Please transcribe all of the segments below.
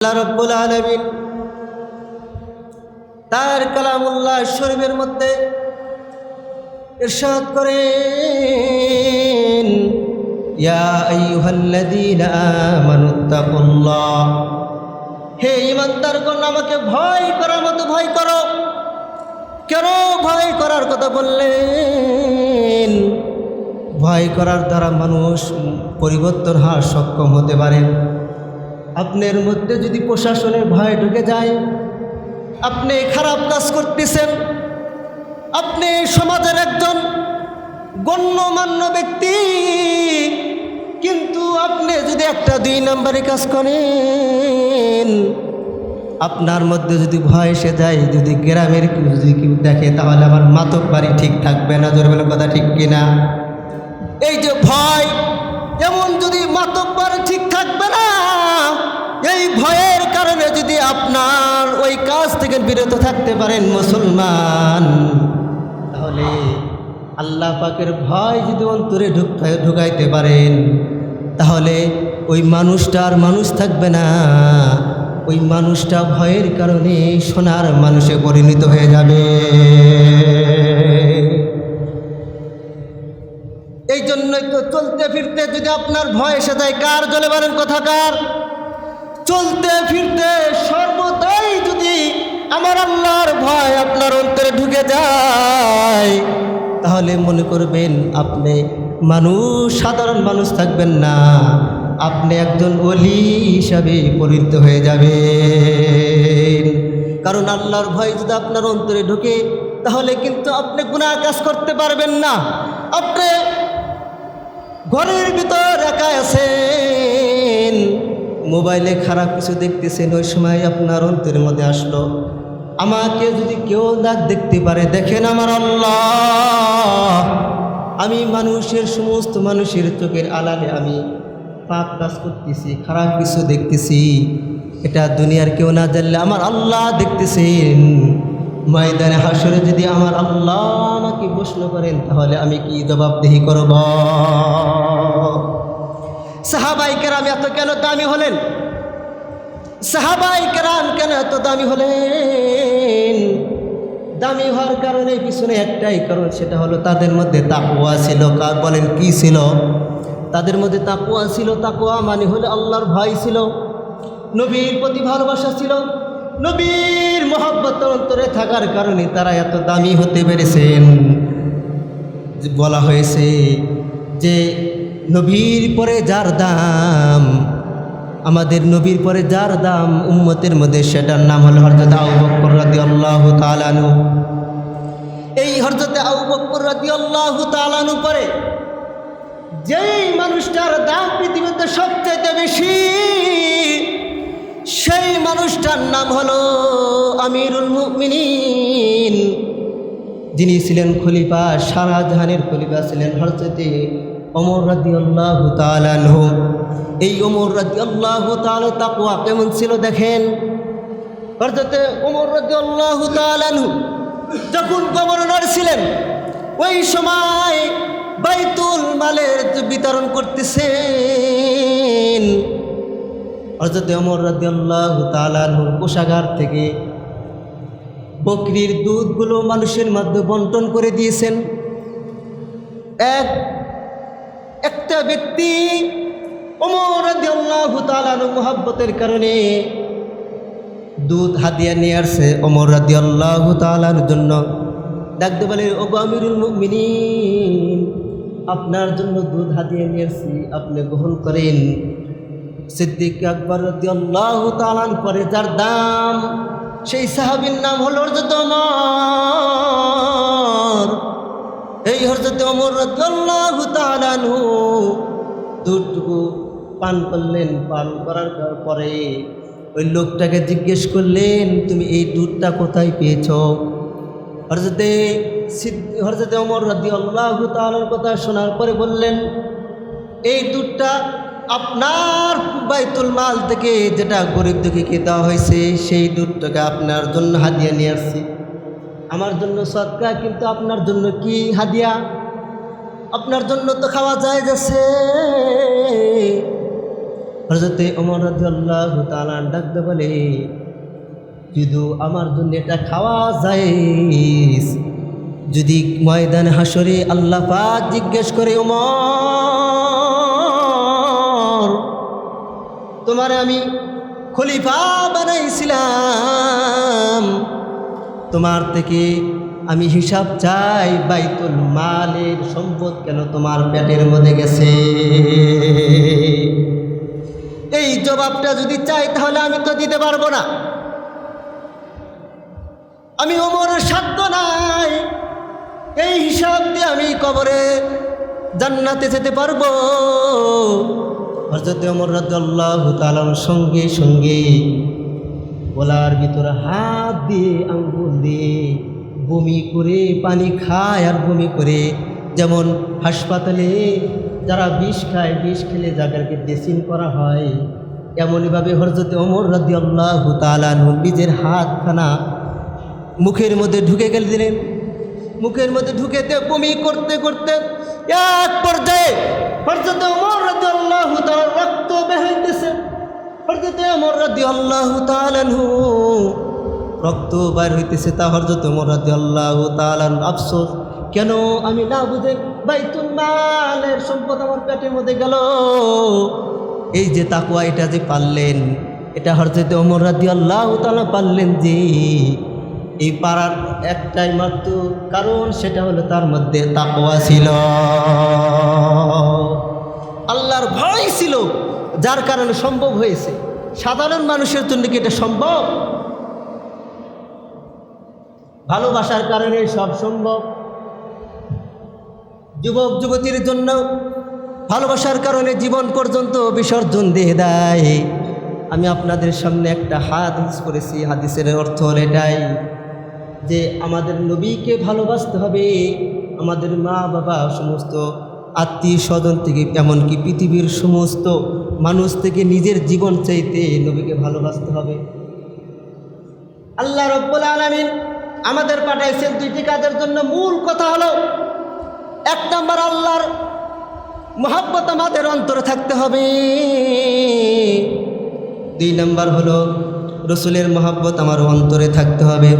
আল্লাহ রব্বুল আলমিন তার কালামুল্লাহ শরীফের মধ্যে ইরশাদ করেন হে ইমানদারগণ আমাকে ভয় করার মতো ভয় করো। কেন ভয় করার কথা বললেন? ভয় করার দ্বারা মানুষ পরিবর্তন হওয়ার সক্ষম হতে পারে। আপনার মধ্যে যদি প্রশাসনের ভয় ঢুকে যায়, আপনি খারাপ কাজ করতেছেন, আপনি সমাজের একজন গণ্যমান্য ব্যক্তি, কিন্তু আপনি যদি একটা দুই নম্বরে কাজ করেন, আপনার মধ্যে যদি ভয় এসে যায়, যদি গ্রামের কেউ যদি কেউ দেখে, তাহলে আমার মাতক বাড়ি ঠিক থাকবে না, জোর বলে কথা ঠিক কিনা? এই যে ভয়, এমন যদি মাতক বাড়ি ঠিক থাকবে না এই ভয়ের কারণে যদি আপনার ওই কাজ থেকে বিরত থাকতে পারেন মুসলমান, তাহলে আল্লাহ পাকের ভয় যদি অন্তরে ঢুক- ঢুকাইতে পারেন, তাহলে ওই মানুষটা আর মানুষ থাকবে না। ওই মানুষটা ভয়ের কারণে সোনার মানুষে পরিণত হয়ে যাবে। এই জন্যই তো চলতে ফিরতে যদি আপনার ভয় এসে যায়, কার জলে বলেন কথাকার চলতে ফিরতে সর্বদাই যদি আমার আল্লাহর ভয় আপনার অন্তরে ঢুকে যায়, তাহলে মনে করবেন আপনি মানুষ, সাধারণ মানুষ থাকবেন না। আপনি একজন অলি হিসাবে পরিণত হয়ে যাবেন। কারণ আল্লাহর ভয় যদি আপনার অন্তরে ঢুকে, তাহলে কিন্তু আপনি গুনাহ কাজ করতে পারবেন না। আপনি ঘরের ভিতর একা আছেন। মোবাইলে খারাপ কিছু দেখতেছেন, ওই সময় আপনার অন্তরের মধ্যে আসলো। আমাকে যদি কেউ না দেখতে পারে, দেখেন আমার আল্লাহ। আমি মানুষের সমস্ত মানুষের চোখের আলালে আমি পাপ কাজ করতেছি, খারাপ কিছু দেখতেছি। এটা দুনিয়ার কেউ না জানলে আমার আল্লাহ দেখতেছেন। ময়দানে হাসরে যদি আমার আল্লাহ আমাকে প্রশ্ন করেন, তাহলে আমি কি জবাবদেহি করব? সাহাবাই কেরাম এত কেন দামি হলেন? সাহাবাই কেরাম কেন এত দামি হলেন? দামি হওয়ার কারণে পিছনে একটাই কারণ, সেটা হলো তাদের মধ্যে তাকুয়া ছিল। কার বলেন, কি ছিল? তাদের মধ্যে তাকুয়া ছিল তাকুয়া মানে হলে আল্লাহর ভয় ছিল, নবীর প্রতি ভালোবাসা ছিল। নবীর মহব্বত অন্তরে থাকার কারণে তারা এত দামি হতে পেরেছেন। বলা হয়েছে যে নবীর পরে যার দাম, আমাদের নবীর পরে যার দাম উম্মতের মধ্যে সেটার নাম হল হরজত আবু বকর রাদিয়াল্লাহু তাআলানু এই হরজতে আবু বকর রাদিয়াল্লাহু তাআলানু পরে যেই মানুষটার দাম পৃথিবীতে সবচেয়ে বেশি, সেই মানুষটার নাম হলো আমিরুল মুমিনিন। যিনি ছিলেন খলিফা শাহজাহানের খলিফা ছিলেন হরজতে অমর রাদি আল্লাহ তালানহ এই অমর রাদি আল্লাহ তাল তাকুয়া কেমন ছিল দেখেন? হরজতে অমর রাদি আল্লাহ তালানহু যখন গভর্নর ছিলেন, ওই সময় বাইতুল মালের বিতরণ করতেছেন হরজত অমর রাদি আল্লাহ তালানহুর কোষাগার থেকে বকরির দুধগুলো মানুষের মধ্যে বন্টন করে দিয়েছেন। এক একটা ব্যক্তি রাদিয়াল্লাহু তাআলার মোহাব্বতের কারণে দুধ হাদিয়া নিয়ে আসছে অমর রাদিয়াল্লাহু তাআলার জন্য। ডাকতে বলে ও আমিরুল মুমিনিন, আপনার জন্য দুধ হাদিয়া নিয়ে আসছি, আপনি গ্রহণ করেন। সিদ্দিক আকবর রাদিয়াল্লাহু তাআলার পরে যার দাম, সেই সাহাবীর নাম হলো হযরত ওমর। এই রাদিয়াল্লাহু তাআলা আনহু দুধটুকু পান করলেন। পান করার পরে ওই লোকটাকে জিজ্ঞেস করলেন, তুমি এই দুধটা কোথায় পেয়েছ? হরজতে হরজতে ওমর রাদিয়াল্লাহু তাআলার কথা শোনার পরে বললেন, এই দুধটা আপনার বাইতুল মাল থেকে যেটা গরিব দুঃখীকে দেওয়া হয়েছে, সেই দুধটাকে আপনার জন্য হাদিয়া নিয়ে আসছি। আমার জন্য সৎকা, কিন্তু আপনার জন্য কি হাদিয়া? আপনার জন্য তো খাওয়া যায় যাচ্ছে হজরতে অমর রাদিয়াল্লাহু তাআলা ডাকতে বলে, যদি আমার জন্য এটা খাওয়া যায়, যদি ময়দান হাসরে আল্লাহ পাক জিজ্ঞেস করে, ওমর, তোমারে আমি খলিফা বানাইছিলাম। তোমার থেকে আমি হিসাব চাই বাইতুল মালের সম্পদ কেন তোমার পেটের মধ্যে গেছে? এই জবাবটা যদি চাই তাহলে আমি তো দিতে পারব না। আমি ওমরের সাধ্য নাই। এই হিসাব দিয়ে আমি কবরে জান্নাতে যেতে পারব। হজরত ওমর রাদিয়াল্লাহু তাআলার সঙ্গে সঙ্গে গলার ভিতরে হাত দিয়ে আঙ্গুল দিয়ে বমি করে পানি খায় আর বমি করে। যেমন হাসপাতালে যারা বিষ খায়, বিষ খেলে যাদেরকে ড্রেসিং করা হয়, এমনইভাবে হরজতে অমর রাদি আল্লাহ তালানু নিজের হাতখানা মুখের মধ্যে ঢুকে গেলে দিলেন। মুখের মধ্যে ঢুকেতে বমি করতে করতে এক পর্যায়ে হরজতে অমর রাদি আল্লাহ রক্ত বেহাইতেছে হরজতে অমর রাদি আল্লাহ তালানহু রক্ত বাইর হইতেছে তা হরজত অমর রাদি আল্লাহ তালান আফসোস, কেন আমি না বুঝে বাইতুল মালের সম্পদ আমার পেটের মধ্যে গেল? এই যে তাকুয়া এটা যে পারলেন, এটা হরজতে অমর রাদি আল্লাহ তালা পারলেন যে, এই পাড়ার একটাই মাত্র কারণ সেটা হলো তার মধ্যে তাকওয়া ছিল। আল্লাহর ভয় ছিল। যার কারণে সম্ভব হয়েছে। সাধারণ মানুষের জন্য কি এটা সম্ভব? ভালোবাসার কারণে সব সম্ভব। যুবক, যুবতীর জন্য ভালোবাসার কারণে জীবন পর্যন্ত বিসর্জন দিয়ে দেয়। আমি আপনাদের সামনে একটা হাদিস করেছি হাদিসের অর্থ হল এটাই যে আমাদের নবীকে ভালোবাসতে হবে। আমাদের মা বাবা সমস্ত আত্মীয় স্বজন থেকে, এমনকি পৃথিবীর সমস্ত মানুষ থেকে নিজের জীবন চাইতে নবীকে ভালোবাসতে হবে। আল্লাহ রব্বুল আলমিন আমাদের পাঠাইছেন দুইটি কাজের জন্য মূল কথা হলো, এক নম্বর আল্লাহর মহাব্বত আমাদের অন্তরে থাকতে হবে। দুই নম্বর হলো, রসুলের মহাব্বত আমার অন্তরে থাকতে হবে।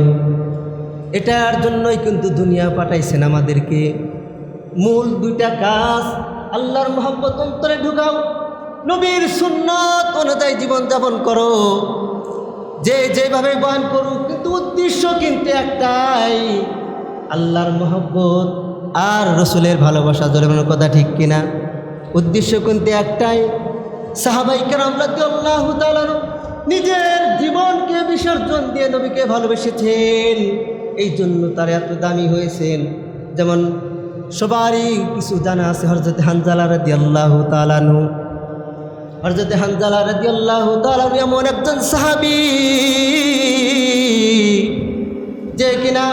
এটার জন্যই কিন্তু দুনিয়া পাঠাইছেন আমাদেরকে। মূল দুইটা কাজ, আল্লাহর মহাব্বত অন্তরে ঢুকাও। নবীর সুন্নত অনুযায়ী জীবনযাপন করো। যে যেভাবে বয়ান করুক, কিন্তু উদ্দেশ্য কিন্তু একটাই, আল্লাহর মহব্বত আর রসুলের ভালোবাসা। জলের কথা ঠিক কিনা? উদ্দেশ্য কিন্তু একটাই। সাহাবাই কেরাম আল্লাহ নিজের জীবনকে বিসর্জন দিয়ে নবীকে ভালোবেসেছেন। এই জন্য তারা এত দামি হয়েছেন। যেমন সবারই কিছু জানা আছে হরজত হানজালা রাদি আল্লাহ তালানু হরজতে হানজালা রাদি আল্লাহ তালানু এমন একজন সাহাবি যে কিনা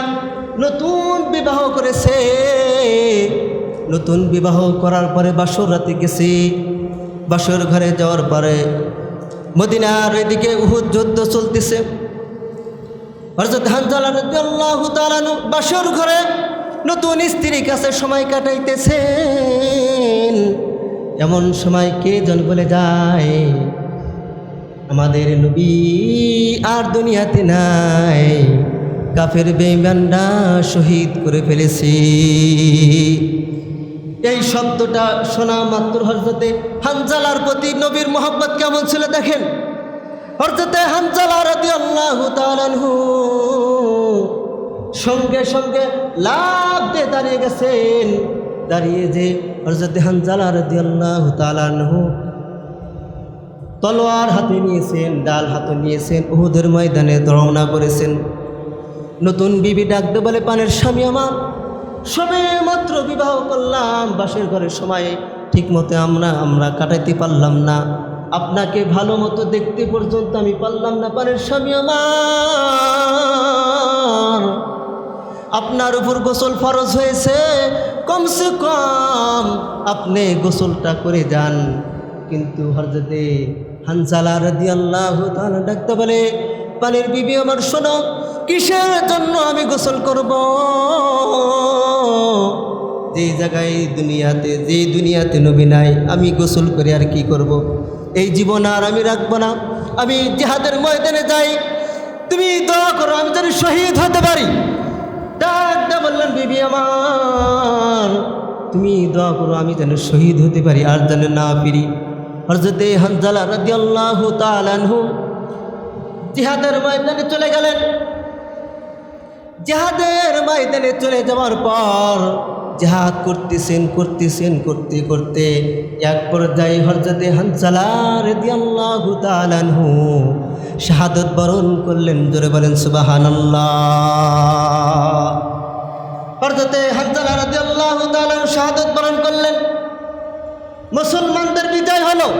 নতুন বিবাহ করেছে। নতুন বিবাহ করার পরে বাসর রাতে গেছে। বাসর ঘরে যাওয়ার পরে মদিনার এদিকে উহুদ যুদ্ধ চলতেছে। হরজত হানজালা রাদিয়াল্লাহু তাআলা বাসর ঘরে নতুন স্ত্রীর কাছে সময় কাটাইতেছেন। এমন সময় কে জন বলে যায়, আমাদের নবী আর দুনিয়াতে নাই। কাফের বেইমানরা শহীদ করে ফেলেছি। এই শব্দটা শোনা মাত্র হজরতে হানজালার প্রতি নবীর মোহাম্মত কেমন ছিল দেখেন? হরজতে হানজালা রাদি আল্লাহ তালানহু সঙ্গে সঙ্গে লাভ দিয়ে দাঁড়িয়ে গেছেন। দাঁড়িয়ে যে হরজতে হানজালা রাদি আল্লাহ তালানহু তলোয়ার হাতে নিয়েছেন, ডাল হাতে নিয়েছেন, উহুদের ময়দানে রওনা করেছেন। নতুন বিবি ডাকতে বলে, পানের স্বামী আমার, সবে মাত্র বিবাহ করলাম, বাসের ঘরের সময় ঠিক মতো আমরা আমরা কাটাইতে পারলাম না। আপনাকে ভালো মতো দেখতে পর্যন্ত আমি পারলাম না, পানের স্বামী আমার। আপনার উপর গোসল ফরজ হয়েছে। কমসে কম আপনি গোসলটা করে যান। কিন্তু হরজতে হানসালা রাদি আল্লাহ ডাকতে বলে পানির বিবি আমার শোনো, কিসের জন্য আমি গোসল করব? যেই জায়গায় দুনিয়াতে যেই দুনিয়াতে নবী নাই, আমি গোসল করে আর কি করব। এই জীবন আর আমি রাখব না। আমি জেহাদের ময়দানে যাই। তুমি দোয়া করো, আমি যেন শহীদ হতে পারি। বললেন, বিবি আমার, তুমি দোয়া করো, আমি যেন শহীদ হতে পারি, আর যেন না ফিরি। হরজতে হানজালা রাদি আল্লাহ তালানহু জিহাদের ময়দানে চলে গেলেন। জেহাদের ময়দানে চলে যাওয়ার পর জেহাদ করতেছেন করতেছেন, করতে করতে, এক পর্যায়ে হরজতে হানসালা রেদি আল্লাহ তালানহু শাহাদত বরণ করলেন, জোরে বলেন সুবাহান শাহাদত বরণ করলেন। মুসলমানদের বিজয় হলো।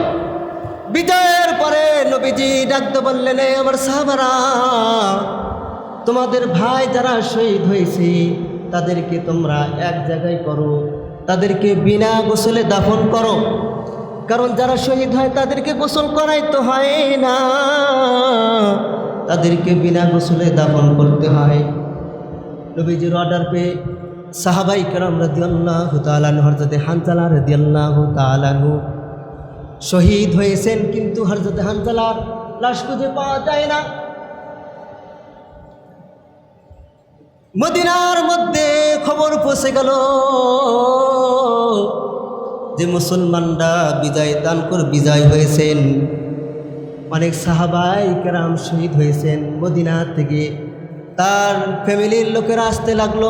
বিজয়ের পরে নবীজি ডাকতে বললেন, "এ আমার সাহাবারা, তোমাদের ভাই যারা শহীদ হয়েছে, তাদেরকে তোমরা এক জায়গায় করো। তাদেরকে বিনা গোসলে দাফন করো। কারণ যারা শহীদ হয় তাদেরকে গোসল করাই তো হয় না। তাদেরকে বিনা গোসলে দাফন করতে হয়। নবীজির অর্ডার পেয়ে সাহাবাই কেরাম রদিয়াল্লাহ তালানু হরজতে হানজালা রদিয়াল্লাহ তালানু শহীদ হয়েছেন, কিন্তু হরজতে হানজালার লাশ খুঁজে পাওয়া যায় না। মদিনার মধ্যে খবর পৌঁছে গেল। যে মুসলমানরা বিজয় দান করে বিজয় হয়েছেন, অনেক সাহাবাই কেরাম শহীদ হয়েছেন মদিনা থেকে। তার ফ্যামিলির লোকেরা আসতে লাগল।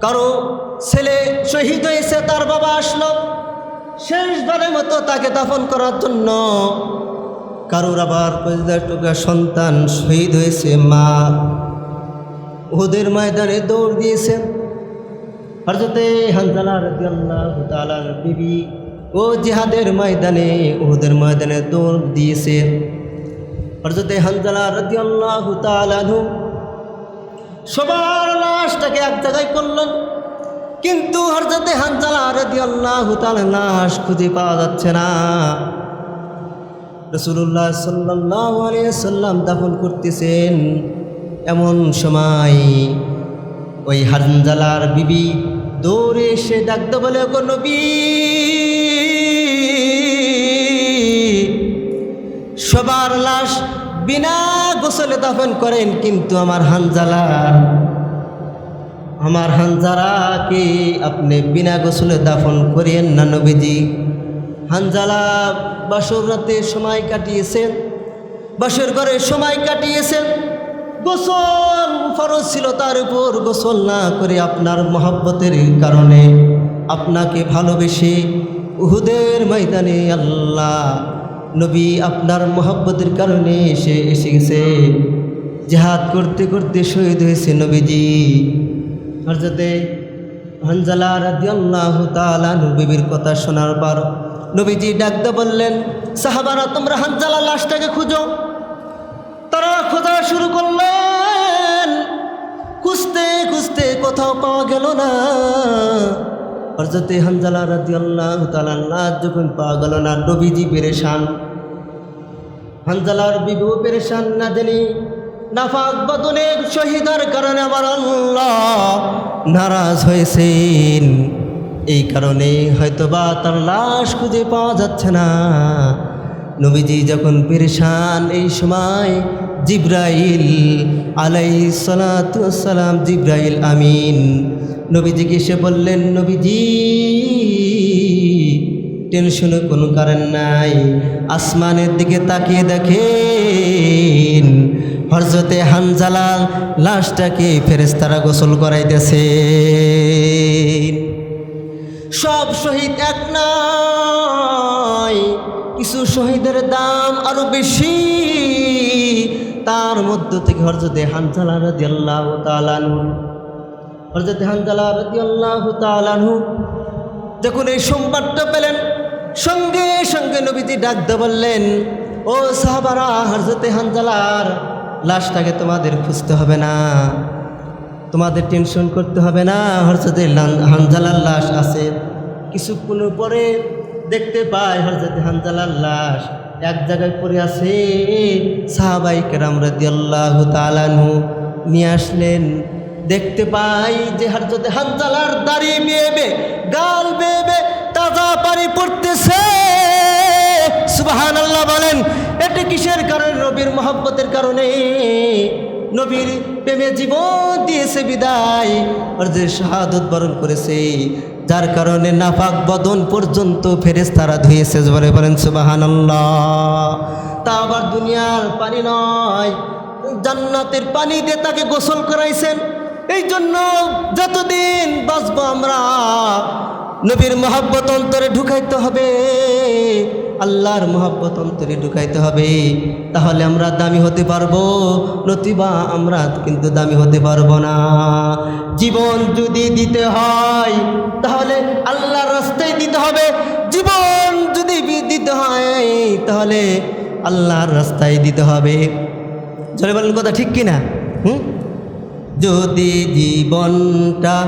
কারও ছেলে শহীদ হয়েছে, তার বাবা আসলো। শেষবারের মতো তাকে দাফন করার জন্য। কারোর আবার টুকা সন্তান শহীদ হয়েছে, মা। ওদের ময়দানে দৌড় দিয়েছেন। হরজতে হানজালা রাদিয়াল্লাহু তাআলার বিবি ও জিহাদের ময়দানে ওদের ময়দানে দৌড় দিয়েছে। হরজতে হানজালা রাদিয়াল্লাহু তাআলাহু সবার লাশটাকে এক জায়গায় করলেন। কিন্তু হরজতে হানজালা রাদিয়াল্লাহু তাআলা লাশ খুঁজে পাওয়া যাচ্ছে না। রসুল্লাহ সাল্লাহ আলিয়া সাল্লাম দাফন করতেছেন। এমন সময় ওই হানজালার বিবি দৌড়ে এসে ডাকতে বলে গো নবী, সবার লাশ বিনা গোসলে দাফন করেন কিন্তু আমার হানজালার আমার হানজারাকে আপনি বিনা গোসলে দাফন করিয়েন না নবীজি? হানজালা বাসর রাতে সময় কাটিয়েছেন, বাসর ঘরে সময় কাটিয়েছেন। গোসল ফরজ ছিল তার উপর। গোসল না করে আপনার মহাব্বতের কারণে আপনাকে ভালোবেসে উহুদের ময়দানে আল্লাহ নবী আপনার মহাব্বতের কারণে এসে এসে গেছে। জেহাদ করতে করতে শহীদ হয়েছে নবীজি। হরজতে হানজালা রাদিয়াল্লাহু তাআলা নবীর কথা শোনার পর নবীজি ডাকতে বললেন, সাহাবারা, তোমরা হানজালা লাশটাকে খুঁজো। খোঁজা শুরু করলেন। খুঁজতে খুঁজতে কোথাও পাওয়া গেল না। হরজতে হানজালা রাদিয়াল্লাহু তাআলা লাশ যখন পাওয়া গেল না, নবীজি পেরেশান। হানজালার বিবু পেরেশান না জানি নাফাক বদনের শহীদার কারণে আমার আল্লাহ নারাজ হয়েছেন। এই কারণে হয়তোবা তার লাশ খুঁজে পাওয়া যাচ্ছে না। নবীজি যখন পেরেশান এই সময় জিব্রাইল আলাই সালাম, জিব্রাইল আমিন। নবীজিকে এসে বললেন, নবীজি টেনশনে কোনো কারণ নাই, আসমানের দিকে তাকিয়ে দেখেন হরজতে হানজালা লাশটাকে ফেরেস্তারা গোসল করাইতেছে সব শহীদ এক নয় কিছু শহীদের দাম আরও বেশি। তার মধ্য থেকে হরজতে হানজালা রাজি আল্লাহ তালানু হরজতে হানজালা রাজি আল্লাহ তালানু যখন এই সংবাদটা পেলেন, সঙ্গে সঙ্গে নবীজি ডাকতে বললেন, ও সাহাবারা হরজতে হানজালার লাশটাকে তোমাদের খুঁজতে হবে না, তোমাদের টেনশন করতে হবে না হরজতে হানজালার লাশ আছে। কিছুক্ষণ পরে দেখতে পাই হরজতে হানজালার লাশ। এক জায়গায় পড়ে আছে সাহাবাই কেরাম রাদি আল্লাহ তালানহু নিয়ে আসলেন। দেখতে পাই যে হরজতে হানজালার দাড়ি বেবে গাল বেবে তাজা পানি পড়তেছে। সুবাহান আল্লাহ বলেন, এটা কিসের কারণে? নবীর মহব্বতের কারণে। নবীর প্রেমে জীবন দিয়েছে বিদায়। আর যে শাহাদত বরণ করেছে। যার কারণে নাফাক বদন পর্যন্ত ফেরেস তারা ধুয়েছে বলে বলেন সুবাহান আল্লাহ তা আবার দুনিয়ার পানি নয়। জান্নাতের পানি দিয়ে তাকে গোসল করাইছেন। এই জন্য যতদিন বাঁচব আমরা, নবীর মহাব্বত অন্তরে ঢুকাইতে হবে। আল্লাহর মহাব্বত অন্তরে ঢুকাইতে হবে। তাহলে আমরা দামি হতে পারব। নতিবা আমরা কিন্তু দামি হতে পারব না। জীবন যদি দিতে হয়, তাহলে আল্লাহর রাস্তায় দিতে হবে। জীবন যদি দিতে হয়, তাহলে আল্লাহর রাস্তায় দিতে হবে। জলে বলেন কথা ঠিক কিনা? হুম? যদি জীবনটা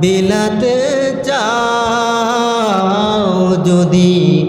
বিলাতে চাও, যদি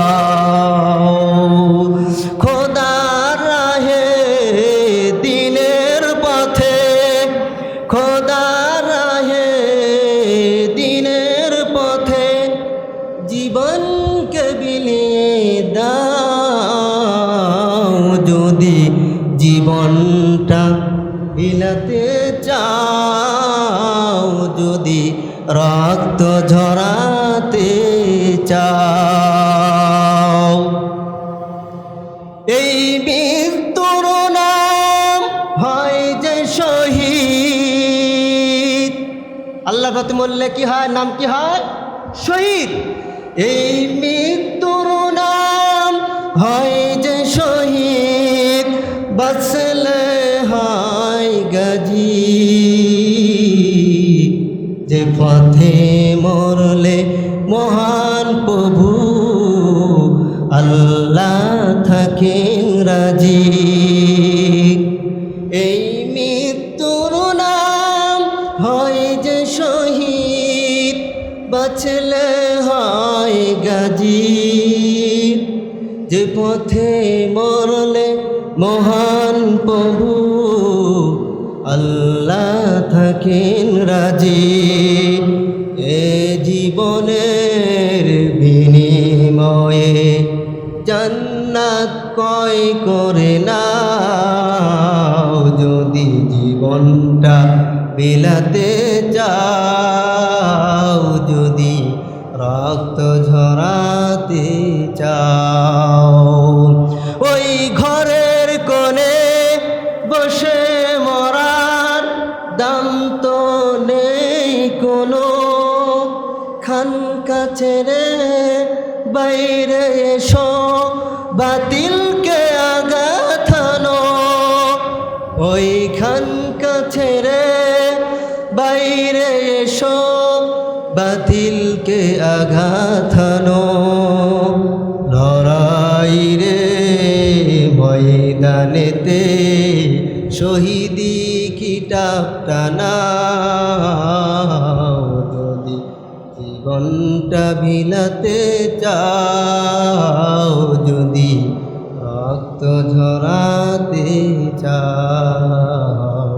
মরলে কি হয়? নাম কি হয়? শহীদ। এই মৃত্যুর নাম হয় যে শহীদ। বাসলে হয় গাজী। যে পথে মরলে মহান প্রভু, আল্লাহ থাকেন পথে মরলে মহান প্রভু আল্লাহ থাকেন রাজি। এ জীবনের বিনিময়ে জান্নাত কয় করে না যদি জীবনটা বিলাতে চাও, যদি রক্ত ঝরাতে চাও ছেড়ে বাইরে এসো বাতিলকে আগাথানো ওই খানকা ছেড়ে বাইরে এসো বাতিলকে আঘাথানো লড়াই রে ময়দানেতে, শহীদি কিতাবটা না যদি জীবনটা বিলাতে চাও, যদি রক্ত ঝরাতে চাও,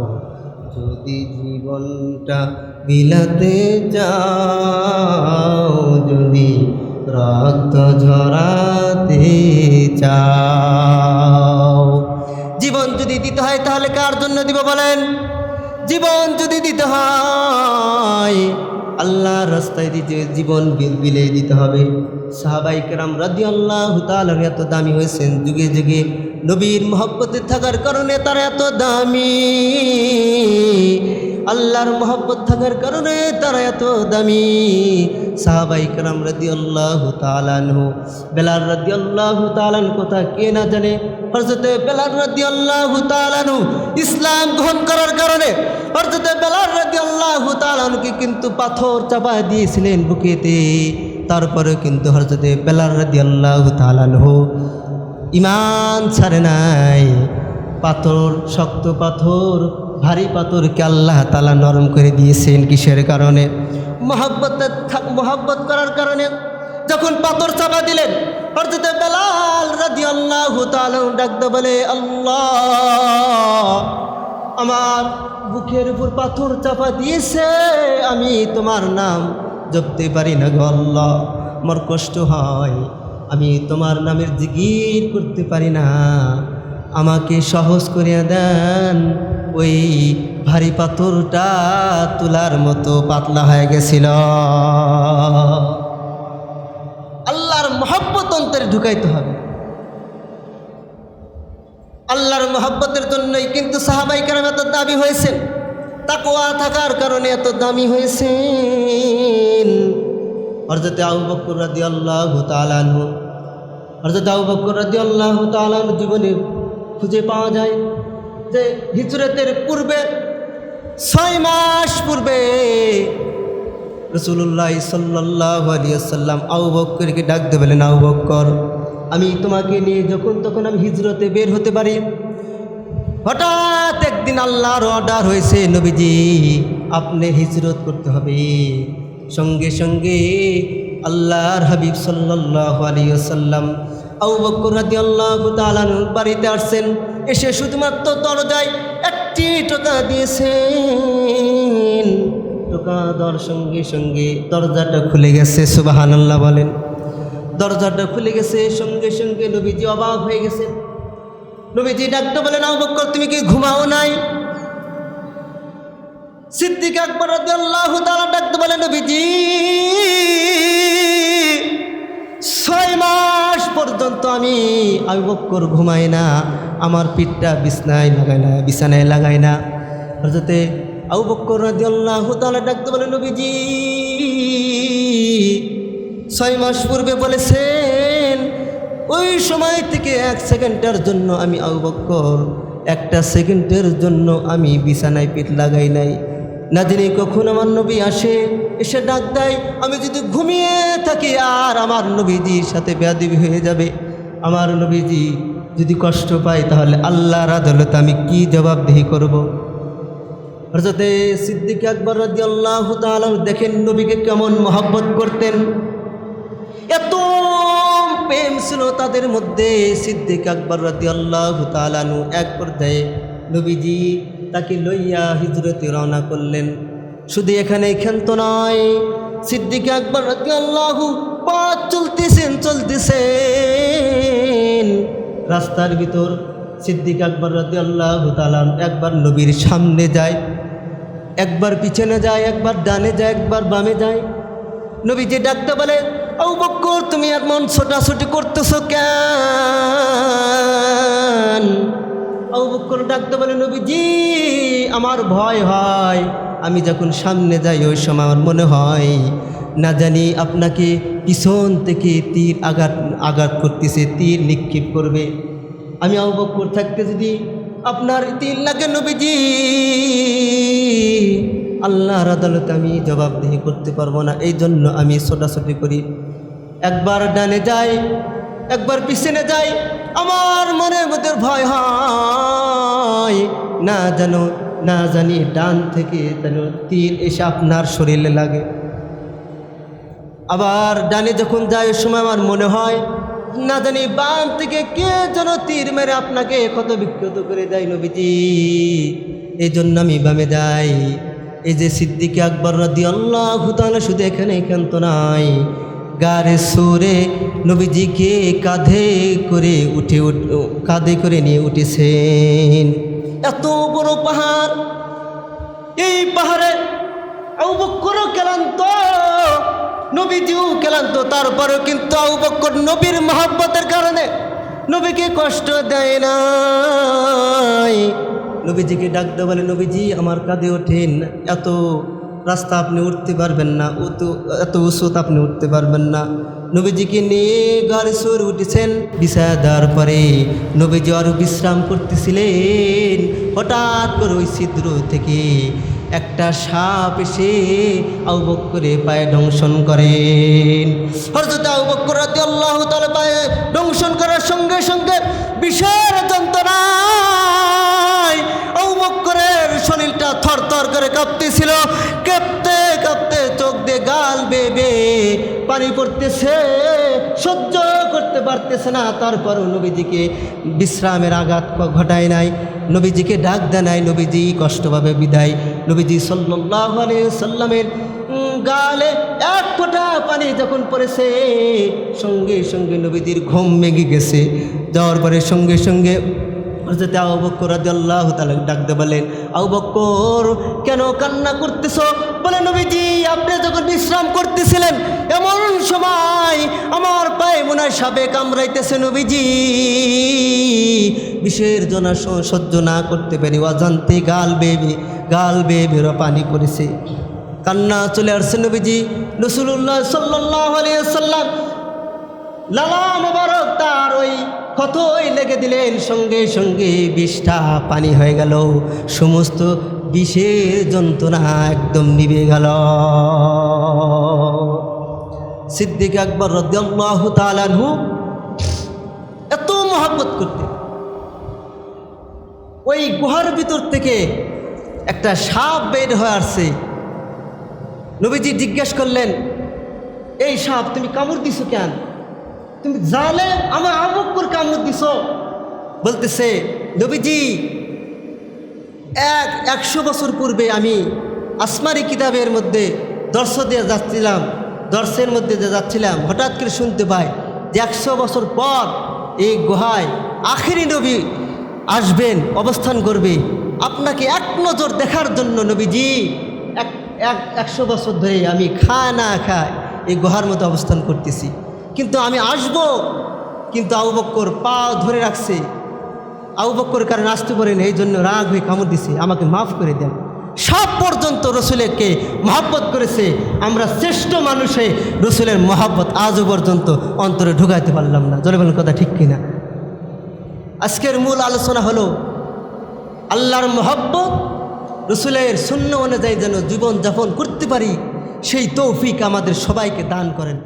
যদি জীবনটা বিলাতে চাও, যদি রক্ত ঝরাতে চাও। জীবন যদি দিতে হয় তাহলে কার জন্য দিব বলেন? জীবন যদি দিতে হয় আল্লাহর রাস্তায় দিতে জীবন বিলিয়ে দিতে হবে। সাহাবাই কেরাম রাজি আল্লাহ তালার এত দামি হয়েছেন। যুগে যুগে নবীর মহব্বতে থাকার কারণে তারা এত দামি। আল্লাহর মহব্বত থাকার কারণে তারা এত দামি। সাহাবাই কালাম রাদি আল্লাহ তালানহু বেলাল রাদি আল্লাহ তালান কথা কে না জানে? হরজতে বেলাল রাদি আল্লাহ তালানহু ইসলাম গ্রহণ করার কারণে হরজতে বেলাল রাদি আল্লাহ তালানকে কিন্তু পাথর চাপা দিয়েছিলেন বুকেতে। তারপরে কিন্তু হরজতে বেলাল রাদি আল্লাহ তালানহু ইমান ছাড়ে নাই। পাথর, শক্ত পাথর ভারী পাথরকে আল্লাহ তালা নরম করে দিয়েছেন কিসের কারণে? মহাব্বত মহাব্বত করার কারণে। যখন পাথর চাপা দিলেন আল্লাহ বলে, আল্লাহ, আমার বুকের উপর পাথর চাপা দিয়েছে, আমি তোমার নাম জপতে পারি না গো আল্লাহ। আমার কষ্ট হয়, আমি তোমার নামের জিগির করতে পারি না। আমাকে সহজ করিয়া দেন। ওই ভারী পাথরটা তোলার মতো পাতলা হয়ে গেছিল। আল্লাহর মহব্বত অন্তরে ঢুকাইতে হবে। আল্লাহর মহব্বতের জন্যই কিন্তু সাহাবাই কেরাম এত দাবি হয়েছেন। তাকোয়া থাকার কারণে এত দামি হয়েছেন। হরজতে আবু বকর রাদি আল্লাহ তালানহ হরজতে আবু বকর রাদি আল্লাহ তালান জীবনে খুঁজে পাওয়া যায় যে হিজরতের পূর্বে ছয় মাস পূর্বে রসুল্লাহ সাল্লাহ আলিয়াল্লাম আউ বক্করকে ডাক দেবেন আউ বক্কর আমি তোমাকে নিয়ে যখন তখন আমি হিজরতে বের হতে পারি। হঠাৎ একদিন আল্লাহর অর্ডার হয়েছে, নবীজি, আপনি হিজরত করতে হবে। সঙ্গে সঙ্গে আল্লাহর হাবিব সাল্লাহ আলিয়াল্লাম আল্লাহ বাড়িতে আসছেন। এসে শুধুমাত্র দরজায় একটি টোকা দিয়েছেন। টোকা দেওয়ার সঙ্গে সঙ্গে দরজাটা খুলে গেছে সুবাহান আল্লাহ বলেন। দরজাটা খুলে গেছে, সঙ্গে সঙ্গে নবীজি অবাক হয়ে গেছে নবীজি ডাক্তার বলেন আবক্কর তুমি কি ঘুমাও নাই? সিদ্দিক আকবর আল্লাহ তালা ডাকতে বলে নবীজি, ছয় মাস পর্যন্ত আমি আবক্কর ঘুমাই না, আমার পিঠটা বিছনায় লাগাই না, বিছানায় লাগাই না। যাতে আবু বক্কর ডাকতে বলে, নবীজি, ছয় মাস পূর্বে বলেছেন, ওই সময় থেকে এক সেকেন্ডের জন্য আমি আবু বক্কর একটা সেকেন্ডের জন্য আমি বিছানায় পিঠ লাগাই নাই। না কখন আমার নবী আসে, এসে ডাক দেয়, আমি যদি ঘুমিয়ে থাকি, আর আমার নবীজির সাথে বেয়াদিবি হয়ে যাবে আমার নবীজি যদি কষ্ট পায়, তাহলে আল্লাহর আদালতে আমি কি জবাবদিহি করব। হরজতে সিদ্দিক আকবর রাজি আল্লাহ দেখেন নবীকে কেমন মহব্বত করতেন এত প্রেম ছিল তাদের মধ্যে, সিদ্দিক আকবর রাজি আল্লাহ এক পর্যায়ে নবীজি তাকে লইয়া হিজরতে রওনা করলেন। শুধু এখানে ক্ষান্ত নয়, সিদ্দিক পথ চলতেছেন চলতেছেন। রাস্তার ভিতর সিদ্দিক আকবর রাজি আল্লাহ তালান একবার নবীর সামনে যায়, একবার পিছনে যায়, একবার ডানে যায়, একবার বামে যায়। নবীজি ডাকতে বলে ও বক্কর, তুমি আর মন ছোটাছুটি করতেছো কেন? বক্কর ডাকতে বলে, নবীজি, আমার ভয় হয়। আমি যখন সামনে যাই, ওই সময় আমার মনে হয়, না জানি আপনাকে পিছন থেকে তীর আঘাত আঘাত করতেছে, তীর নিক্ষেপ করবে। আমি আবু বক্কর থাকতে যদি আপনার তীর লাগে, নবীজি, আল্লাহর আদালতে আমি জবাবদিহি করতে পারব না। এই জন্য আমি ছোটাছুটি করি। একবার ডানে যাই, একবার পিছনে যাই আমার মনের মধ্যে ভয় হয়। না যেন না জানি ডান থেকে যেন তীর এসে আপনার শরীরে লাগে। আবার ডানে যখন যাই সময় আমার মনে হয়, না জানি বাম থেকে কে যেন তীর মেরে আপনাকে ক্ষত বিক্ষত করে দেয় নবীজি। এই জন্য আমি বামে যাই। এই যে সিদ্দিকে আকবর রাদি আল্লাহ তাহলে শুধু এখানে একান্ত নাই। গারে সুরে নবীজিকে কাঁধে করে উঠে কাঁধে করে নিয়ে উঠেছেন। এত বড় পাহাড়, এই পাহাড়ে আউবক্করও ক্লান্ত, নবীজিও ক্লান্ত, তারপরেও কিন্তু আউবক্কর নবীর মহব্বতের কারণে নবীকে কষ্ট দেয় নাই। নবীজিকে ডাকতে বলে, নবীজি, আমার কাঁধে ওঠেন। এত রাস্তা আপনি উঠতে পারবেন না অত এত উঁচুত আপনি উঠতে পারবেন না। নবীজিকে নিয়ে গাড়ি সুর উঠেছেন বিছায়া দেওয়ার পরে নবীজি আরও বিশ্রাম করতেছিলেন। হঠাৎ করে ওই ছিদ্র থেকে একটা সাপ এসে আউবক করে পায়ে দংশন করেন হরজত আউবক রাতে আল্লাহ তালে পায়ে দংশন করার সঙ্গে সঙ্গে বিশাল যন্ত্রণায় থরথর করে কাঁপতেছিল। কাঁপতে কাঁপতে চোখ দিয়ে গাল বেবে পানি পড়তেছে। সহ্য করতে পারতেছে না। তারপরও নবীজিকে বিশ্রামের আঘাত ঘটায় নাই। নবীজিকে ডাক দেয় নবীজি কষ্টভাবে বিদায়। নবীজি সাল্লাহ সাল্লামের গালে এক ফোঁটা পানি যখন পড়েছে, সঙ্গে সঙ্গে নবীজির ঘুম ভেঙে গেছে। যাওয়ার পরে সঙ্গে সঙ্গে হজরতে আবু বক্কর রাদিয়াল্লাহু তাআলা ডাকতে বলেন আবু বক্কর কেন কান্না করতেছ? বলে, নবীজি, আপনি যখন বিশ্রাম করতেছিলেন, এমন সময় আমার পায়ে মনে হয় সাপে কামড়াইতেছে নবীজি। বিষের জনা সহ্য না করতে পারি অজান্তে গাল বেয়ে গাল বেয়ে পানি পড়েছে কান্না চলে আসছে নবীজি। রসুল্লাহ সাল্লাহ সাল্লাম লালা মোবারক তার ওই ক্ষতই লেগে দিলেন? সঙ্গে সঙ্গে বিষটা পানি হয়ে গেল। সমস্ত বিষের যন্ত্রণা একদম নিভে গেল। সিদ্দিক আকবর রদ্দাহ তালানহু এত মহাব্বত করতে ওই গুহার ভিতর থেকে একটা সাপ বের হয়ে আসছে। নবীজি জিজ্ঞেস করলেন, এই সাপ, তুমি কামড় দিছো কেন? তুমি জালে আমার আবক্কর কামড় দিছ। বলতেছে, নবীজি, এক, একশো বছর পূর্বে আমি আসমারি কিতাবের মধ্যে দর্শ দিয়ে যাচ্ছিলাম, দর্শের মধ্যে যে যাচ্ছিলাম। হঠাৎ করে শুনতে পাই যে একশো বছর পর এই গুহায় আখেরি নবী আসবেন, অবস্থান করবে। আপনাকে এক নজর দেখার জন্য নবীজি, এক এক, একশো বছর ধরে আমি খা না খায় এই গুহার মধ্যে অবস্থান করতেছি। কিন্তু আমি আসব, কিন্তু আবু বক্কর পা ধরে রাখছে। আবু বক্কর কারণে আসতে পারেন এই জন্য রাগ হয়ে কামড় দিছে, আমাকে মাফ করে দেন। সব পর্যন্ত রসুলেরকে মহাব্বত করেছে, আমরা শ্রেষ্ঠ মানুষে রসুলের মহাব্বত আজও পর্যন্ত অন্তরে ঢুকাইতে পারলাম না। বলেন কথা ঠিক কিনা? আজকের মূল আলোচনা হলো, আল্লাহর মহব্বত রসুলের শূন্য অনুযায়ী যেন জীবন যাপন করতে পারি, সেই তৌফিক আমাদের সবাইকে দান করেন।